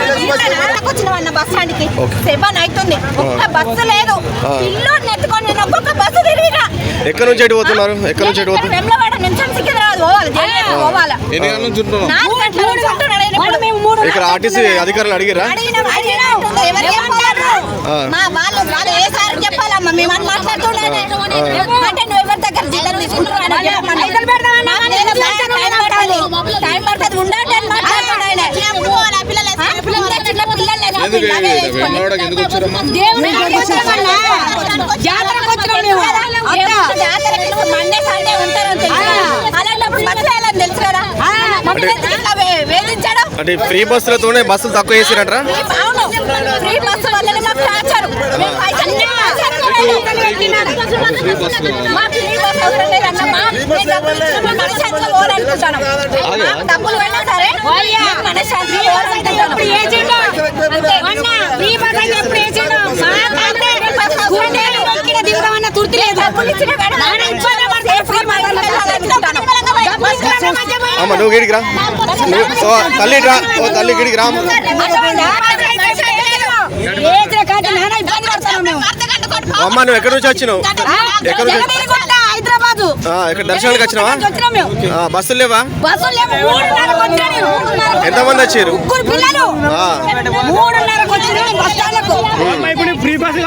వచ్చిన బస్ స్టాండ్కి సెవెన్ అవుతుంది ఒక్క బస్సు లేదు. ఇల్లు నెత్తుకొని నేను ఒక్కొక్క బస్సు తిరిగినా. ఎక్కడి నుంచి ఎటు పోతున్నారు? ఎక్కడి నుంచి ఎటు పోతున్నారు? వెమ్లవాడ నుంచి సికింద్రాబాద్ పోవాలి జైలు పోవాలి. ఎన్ని గంటల నుంచి ఉంటున్నాం నాలుగు గంటల నుంచి. ఇక్కడ ఆర్టీసీ అధికారులు అడిగిరా? అడిగినాం, అడిగినాం. ఎవరు చెప్పాలి? మా వాళ్ళు వాళ్ళు ఏ సార్ చెప్పాలమ్మా? మేము అని మాట్లాడుతున్నానే అంటే నువ్వు ఎవరి దగ్గర తీసుకుంటున్నావు అని చెప్పమని. నాకు నేను టైం పడుతుంది టైం పడుతుంది ఉండండి అని మాట్లాడుతున్నాడు ఆయన. ఆ? ఇంకా చిన్న పిల్లలు లేరు. ఎందుకు ఇలాగే వేసుకొని. వెమ్లవాడకి ఎందుకు వచ్చారమ్మా దేవుడి కాడికి వచ్చామన్నా. జాతరకు వచ్చినాం మేము. Monday Sunday. అలాంటప్పుడు బస్సులో తెలుసు కదా? వేధించడం అంటే ఫ్రీ బస్సులతోనే బస్సులు తక్కువ చేసిరంటారా? అవును. ఫ్రీ బస్సు వల్లనే మాకు టార్చర్ డబ్బులు ఇచ్చిన సరే మేము మనశ్శాంతిగా పోవాలనుకుంటున్నాం. అంతే. డబ్బులు ఇచ్చిన అమ్మ నువ్వు గిడికి రా తల్లి రా ఓ తల్లి గిడికి రా అమ్మ. నువ్వు ఎక్కడి నుంచి వచ్చినావు? ఎక్కడి నుంచి హైదరాబాద్. ఆ, ఇక్కడ దర్శనానికి వచ్చినావా? వచ్చినాం మేము ఆ, బస్సులు లేవా? ఎంతమంది వచ్చారు? ఫ్రీ పైసలు?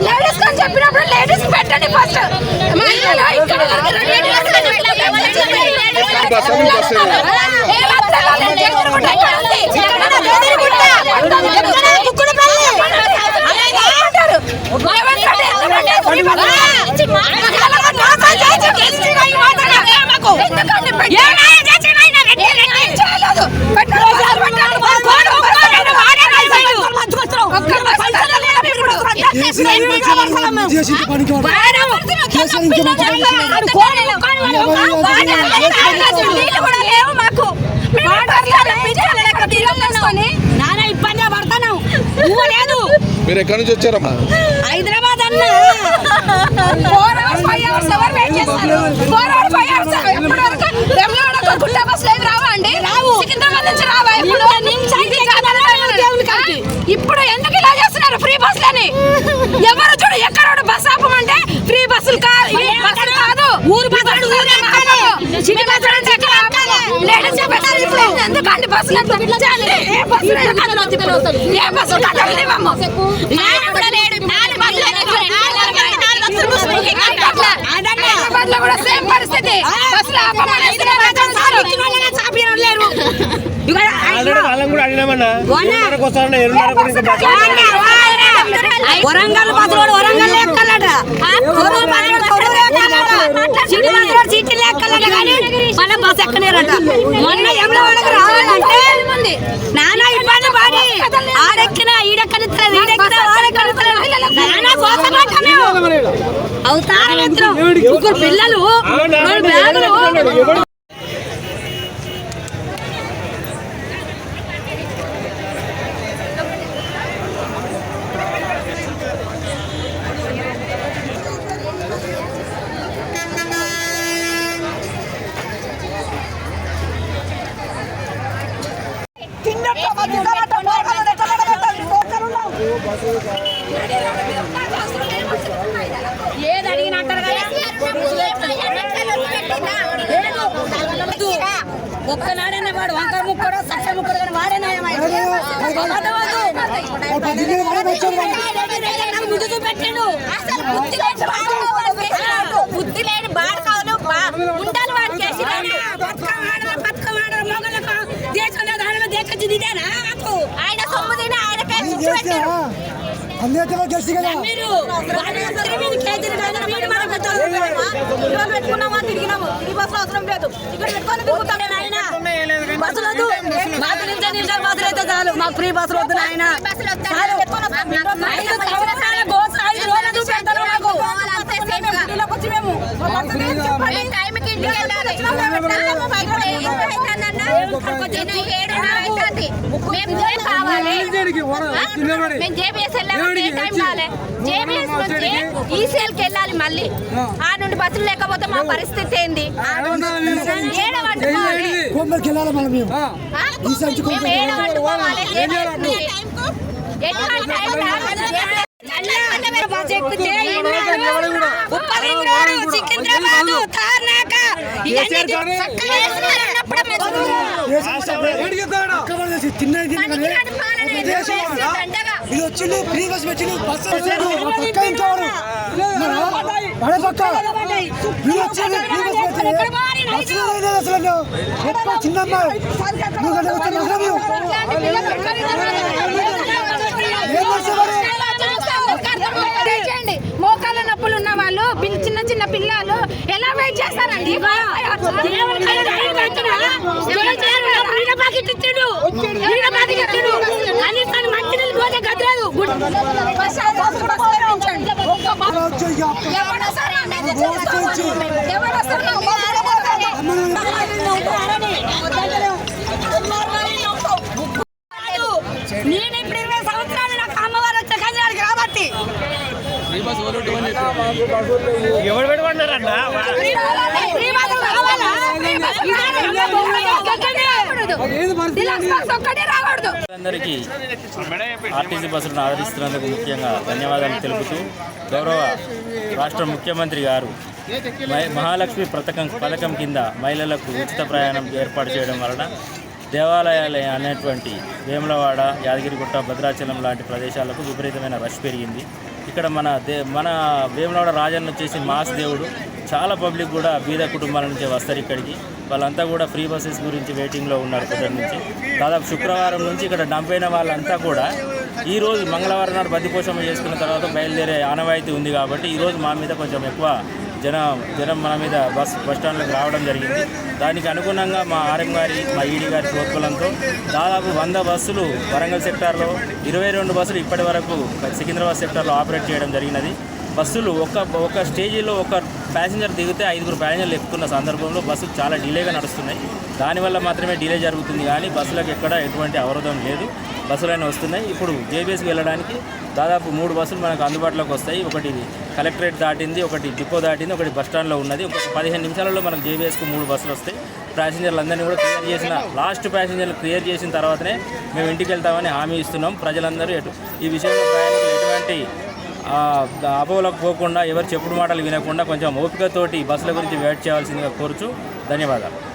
లేడీస్ అని చెప్పినప్పుడు లేడీస్ పెట్టండి ఫస్ట్ ఇక్కడ మాకు. ఎందుకంటే పెట్టండి. ఏం చేయలేదు. పెట్టండి, బస్సులు పెట్టండి. కోడి ఒక్కరైనా వాడే పైసలు. ఒక్క పైసలు లేవు ఇప్పుడు. వాడే పడుతున్నాడు. పిల్లలు కోడలు, కోడలు, వాడే పైసలు. నీళ్ళు కూడా లేవు మాకు. మేము బస్సులో పిల్లలు లెక్క తిరుగుతున్నామని. నానా ఇబ్బంది పడతాను నువ్వు లేదు. మీరు ఎక్కడి నుంచి వచ్చారమ్మా? హైదరాబాద్ అన్న. ఎవరు చేస్తారు? ఎప్పటి వరకు? రావా అండి? సికింద్రాబాద్ నుంచి రావా ఇప్పుడు? ఇప్పుడు ఎందుకు ఇలా చేస్తున్నారు ఫ్రీ బస్సులని ఎవరు చూడు ఎక్కడ బస్ ఆపమంటే ఫ్రీ బస్సులు కాదు కాదు ఊరు బస్సులు ఎందుకంటే బస్సులు ఏ కూడా. హైదరాబాద్లో సేమ్ పరిస్థితి బస్సులు కూడా అడిగినామన్నా వస్తారన్న వరంగల్ బస్సులోడు వరంగల్ కానీ ఎక్కలేరట మొన్న ఎవరో రావాలంటే నానా ఇబ్బంది పడి ఆడెక్కిన ఈడెక్కనిస్తారు ఈడెక్కిన ఆడెక్కనిస్తారు నానా కోసమాట మేము అవుతారు మిత్రం ముగ్గురు పిల్లలు బ్యాగులు. ఏది అడిగిన కదా ఒక్కనాడైనా వాడు. వంకర ముక్కడో సక్ష ముక్కడు కానీ వాడేనా ముందు చూపెట్టాడు అసలు ఇదేనా మాకు ఆయన సొమ్ము తిని పెట్టారు. అందరితో గెలిచి కదా మీరు పెట్టుకున్నామా, తిరిగినాము. ఈ బస్సులో అవసరం లేదు. ఇక్కడ పెట్టుకొని తిరుగుతాం నాయనా. బస్సులు వద్దు. మాకు నిమిషాలు నిమిషాలు బస్సులు అయితే చాలు మాకు ఫ్రీ బస్సులు వద్దు మేము టైంకి ఇంటికి వెళ్ళాలి మేము జేబు కావాలి. మేము జేబీఎస్ వెళ్ళామంటే ఏ టైం కావాలి జేబీఎస్ నుంచి ఈసీఎల్కి వెళ్ళాలి మళ్ళీ. ఆ. నుండి బస్సులు లేకపోతే మా పరిస్థితి ఏంది? ఏడవంటుకోవాలి మేము. ఎటువంటి టైం సికింద్రాబాద్, తార్నాక. ఇవన్నీ ఇది వచ్చిండు ఫ్రీ బస్ వచ్చిండు వచ్చిండు పక్క ఇంకోడు వచ్చిండు ఫ్రీ బస్ బస్సులో లేదు అసలు ఎప్పుడు చిన్న అమ్మాయి నువ్వు నేను ఇప్పుడు ఇరవై సంవత్సరాలు నాకు అమ్మవారు వచ్చే కళ్యాణానికి కాబట్టి ఎవరు పెట్టుకున్నారన్న ఫ్రీ బస్సు కావాలా? ఒక్కటే రాకూడదు అందరికీ ఆర్టీసీ బస్సులను ఆదరిస్తున్నందుకు ముఖ్యంగా ధన్యవాదాలు తెలుపుతూ గౌరవ రాష్ట్ర ముఖ్యమంత్రి గారు మహాలక్ష్మి పథకం పథకం కింద మహిళలకు ఉచిత ప్రయాణం ఏర్పాటు చేయడం వలన దేవాలయాలు అనేటువంటి వేములవాడ యాదగిరిగుట్ట భద్రాచలం లాంటి ప్రదేశాలకు విపరీతమైన రష్ పెరిగింది. ఇక్కడ మన దే మన వేములవాడ రాజన్న వచ్చేసి మాస్ దేవుడు. చాలా పబ్లిక్ కూడా బీద కుటుంబాల నుంచి వస్తారు ఇక్కడికి. వాళ్ళంతా కూడా ఫ్రీ బస్సెస్ గురించి వెయిటింగ్లో ఉన్నారు ఇక్కడ నుంచి. దాదాపు శుక్రవారం నుంచి ఇక్కడ డంప్ అయిన వాళ్ళంతా కూడా ఈ రోజు మంగళవారం నాడు బతిపోషమ చేసుకున్న తర్వాత బయలుదేరే ఆనవాయితీ ఉంది కాబట్టి ఈరోజు మా మీద కొంచెం ఎక్కువ జనం జనం మన మీద బస్ బస్ రావడం జరిగింది. దానికి అనుగుణంగా మా ఆర్ఎం గారి మా ఈడీ గారి ప్రోత్బలంతో దాదాపు వంద బస్సులు వరంగల్ సెక్టార్లో ఇరవై రెండు బస్సులు ఇప్పటి వరకు సికింద్రాబాద్ సెక్టార్లో ఆపరేట్ చేయడం జరిగినది. బస్సులు ఒక ఒక స్టేజీలో ఒక ప్యాసింజర్ దిగితే ఐదుగురు ప్యాసింజర్లు ఎక్కుతున్న సందర్భంలో బస్సులు చాలా డిలేగా నడుస్తున్నాయి. దానివల్ల మాత్రమే డిలే జరుగుతుంది కానీ బస్సులకు ఎక్కడ ఎటువంటి అవరోధం లేదు. బస్సులైనా వస్తున్నాయి. ఇప్పుడు జేబీఎస్కి వెళ్ళడానికి దాదాపు మూడు బస్సులు మనకు అందుబాటులోకి వస్తాయి. ఒకటి కలెక్టరేట్ దాటింది ఒకటి డిపో దాటింది ఒకటి బస్ స్టాండ్లో ఉన్నది. ఒక పదిహేను నిమిషాలలో మనకు జేబీఎస్కి మూడు బస్సులు వస్తాయి. ప్యాసింజర్లు అందరినీ కూడా క్లియర్ చేసిన లాస్ట్ ప్యాసింజర్లు క్లియర్ చేసిన తర్వాతనే మేము ఇంటికి వెళ్తామని హామీ ఇస్తున్నాం. ప్రజలందరూ ఎటు ఈ విషయంలో ప్రయాణికులు ఎటువంటి ఆ, పోకుండా ఎవరు చెప్పుడు మాటలు వినకుండా కొంచెం ఓపికతోటి బస్సుల గురించి వెయిట్ చేయాల్సిందిగా కోరుచు. ధన్యవాదాలు.